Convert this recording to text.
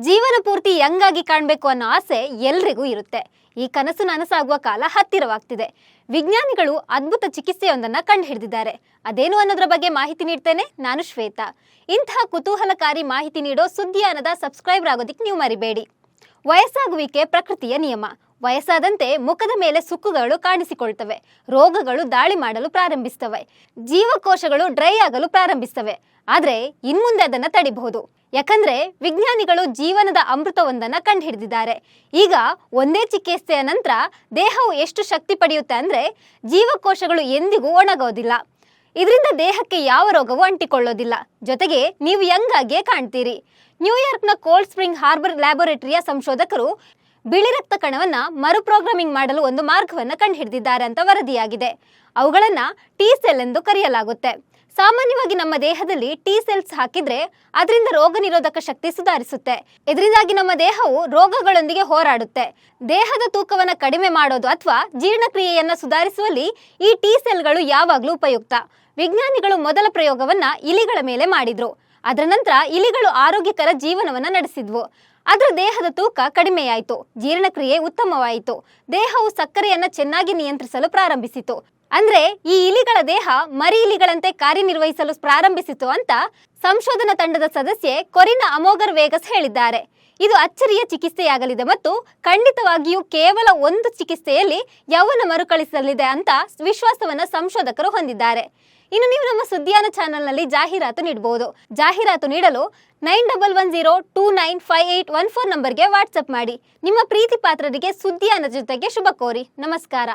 ಜೀವನ ಪೂರ್ತಿ ಯಂಗಾಗಿ ಕಾಣಬೇಕು ಅನ್ನೋ ಆಸೆ ಎಲ್ರಿಗೂ ಇರುತ್ತೆ. ಈ ಕನಸು ನನಸಾಗುವ ಕಾಲ ಹತ್ತಿರವಾಗ್ತಿದೆ. ವಿಜ್ಞಾನಿಗಳು ಅದ್ಭುತ ಚಿಕಿತ್ಸೆಯೊಂದನ್ನ ಕಂಡುಹಿಡಿದಿದ್ದಾರೆ. ಅದೇನು ಅನ್ನೋದ್ರ ಬಗ್ಗೆ ಮಾಹಿತಿ ನೀಡ್ತೇನೆ? ನಾನು ಶ್ವೇತಾ. ಇಂತಹ ಕುತೂಹಲಕಾರಿ ಮಾಹಿತಿ ನೀಡೋ ಸುದ್ದಿಯಾನದ ಸಬ್ಸ್ಕ್ರೈಬರ್ ಆಗೋದಿಕ್ಕೆ ನೀವು ಮರಿಬೇಡಿ. ವಯಸ್ಸಾಗುವಿಕೆ ಪ್ರಕೃತಿಯ ನಿಯಮ. ವಯಸ್ಸಾದಂತೆ ಮುಖದ ಮೇಲೆ ಸುಕ್ಕುಗಳು ಕಾಣಿಸಿಕೊಳ್ತವೆ. ರೋಗಗಳು ದಾಳಿ ಮಾಡಲು ಪ್ರಾರಂಭಿಸ್ತವೆ. ಜೀವಕೋಶಗಳು ಡ್ರೈ ಆಗಲು ಪ್ರಾರಂಭಿಸ್ತವೆ. ಆದರೆ ಇನ್ಮುಂದೆ ಅದನ್ನ ತಡಿಬಹುದು. ಯಾಕಂದ್ರೆ ವಿಜ್ಞಾನಿಗಳು ಜೀವನದ ಅಮೃತವೊಂದನ್ನ ಕಂಡುಹಿಡಿದಿದ್ದಾರೆ. ಈಗ ಒಂದೇ ಚಿಕಿತ್ಸೆಯ ನಂತರ ದೇಹವು ಎಷ್ಟು ಶಕ್ತಿ ಪಡೆಯುತ್ತೆ ಅಂದ್ರೆ ಜೀವಕೋಶಗಳು ಎಂದಿಗೂ ಒಣಗೋದಿಲ್ಲ. ಇದರಿಂದ ದೇಹಕ್ಕೆ ಯಾವ ರೋಗವೂ ಅಂಟಿಕೊಳ್ಳೋದಿಲ್ಲ. ಜೊತೆಗೆ ನೀವು ಯಂಗ್ ಕಾಣ್ತೀರಿ. ನ್ಯೂಯಾರ್ಕ್ನ ಕೋಲ್ಡ್ ಸ್ಪ್ರಿಂಗ್ ಹಾರ್ಬರ್ ಲ್ಯಾಬೊರೇಟರಿಯ ಸಂಶೋಧಕರು ಬಿಳಿ ರಕ್ತ ಕಣವನ್ನ ಮರುಪ್ರೋಗ್ರಾಮಿಂಗ್ ಮಾಡಲು ಒಂದು ಮಾರ್ಗವನ್ನು ಕಂಡುಹಿಡಿದಿದ್ದಾರೆ ಅಂತ ವರದಿಯಾಗಿದೆ. ಅವುಗಳನ್ನು ಟಿ ಸೆಲ್ ಎಂದು ಕರೆಯಲಾಗುತ್ತೆ. ಸಾಮಾನ್ಯವಾಗಿ ನಮ್ಮ ದೇಹದಲ್ಲಿ ಟಿ ಸೆಲ್ಸ್ ಹಾಕಿದ್ರೆ ಅದರಿಂದ ರೋಗ ನಿರೋಧಕ ಶಕ್ತಿ ಸುಧಾರಿಸುತ್ತೆ. ಇದರಿಂದಾಗಿ ನಮ್ಮ ದೇಹವು ರೋಗಗಳೊಂದಿಗೆ ಹೋರಾಡುತ್ತೆ. ದೇಹದ ತೂಕವನ್ನು ಕಡಿಮೆ ಮಾಡೋದು ಅಥವಾ ಜೀರ್ಣಕ್ರಿಯೆಯನ್ನು ಸುಧಾರಿಸುವಲ್ಲಿ ಈ ಟಿ ಸೆಲ್ಗಳು ಯಾವಾಗಲೂ ಉಪಯುಕ್ತ. ವಿಜ್ಞಾನಿಗಳು ಮೊದಲ ಪ್ರಯೋಗವನ್ನ ಇಲಿಗಳ ಮೇಲೆ ಮಾಡಿದ್ರು. ಅದರ ನಂತರ ಇಲಿಗಳು ಆರೋಗ್ಯಕರ ಜೀವನವನ್ನ ನಡೆಸಿದ್ವು. ಅದರ ದೇಹದ ತೂಕ ಕಡಿಮೆಯಾಯಿತು. ಜೀರ್ಣಕ್ರಿಯೆ ಉತ್ತಮವಾಯಿತು. ದೇಹವು ಸಕ್ಕರೆಯನ್ನ ಚೆನ್ನಾಗಿ ನಿಯಂತ್ರಿಸಲು ಪ್ರಾರಂಭಿಸಿತು. ಅಂದ್ರೆ ಈ ಇಲಿಗಳ ದೇಹ ಮರಿ ಇಲಿಗಳಂತೆ ಕಾರ್ಯನಿರ್ವಹಿಸಲು ಪ್ರಾರಂಭಿಸಿತು ಅಂತ ಸಂಶೋಧನಾ ತಂಡದ ಸದಸ್ಯೆ ಕೊರಿನ ಅಮೋಗರ್ ವೇಗಸ್ ಹೇಳಿದ್ದಾರೆ. ಇದು ಅಚ್ಚರಿಯ ಚಿಕಿತ್ಸೆಯಾಗಲಿದೆ ಮತ್ತು ಖಂಡಿತವಾಗಿಯೂ ಕೇವಲ ಒಂದು ಚಿಕಿತ್ಸೆಯಲ್ಲಿ ಯೌವನ ಮರುಕಳಿಸಲಿದೆ ಅಂತ ವಿಶ್ವಾಸವನ್ನ ಸಂಶೋಧಕರು ಹೊಂದಿದ್ದಾರೆ. ಇನ್ನು ನೀವು ನಮ್ಮ ಸುದ್ದಿಯಾನ ಚಾನೆಲ್ನಲ್ಲಿ ಜಾಹೀರಾತು ನೀಡಬಹುದು ಜಾಹೀರಾತು ನೀಡಲು nine double one zero two nine five eight one four ನಂಬರ್ಗೆ ವಾಟ್ಸಪ್ ಮಾಡಿ. ನಿಮ್ಮ ಪ್ರೀತಿ ಪಾತ್ರರಿಗೆ ಸುದ್ದಿಯಾನ ಜೊತೆಗೆ ಶುಭ ಕೋರಿ. ನಮಸ್ಕಾರ.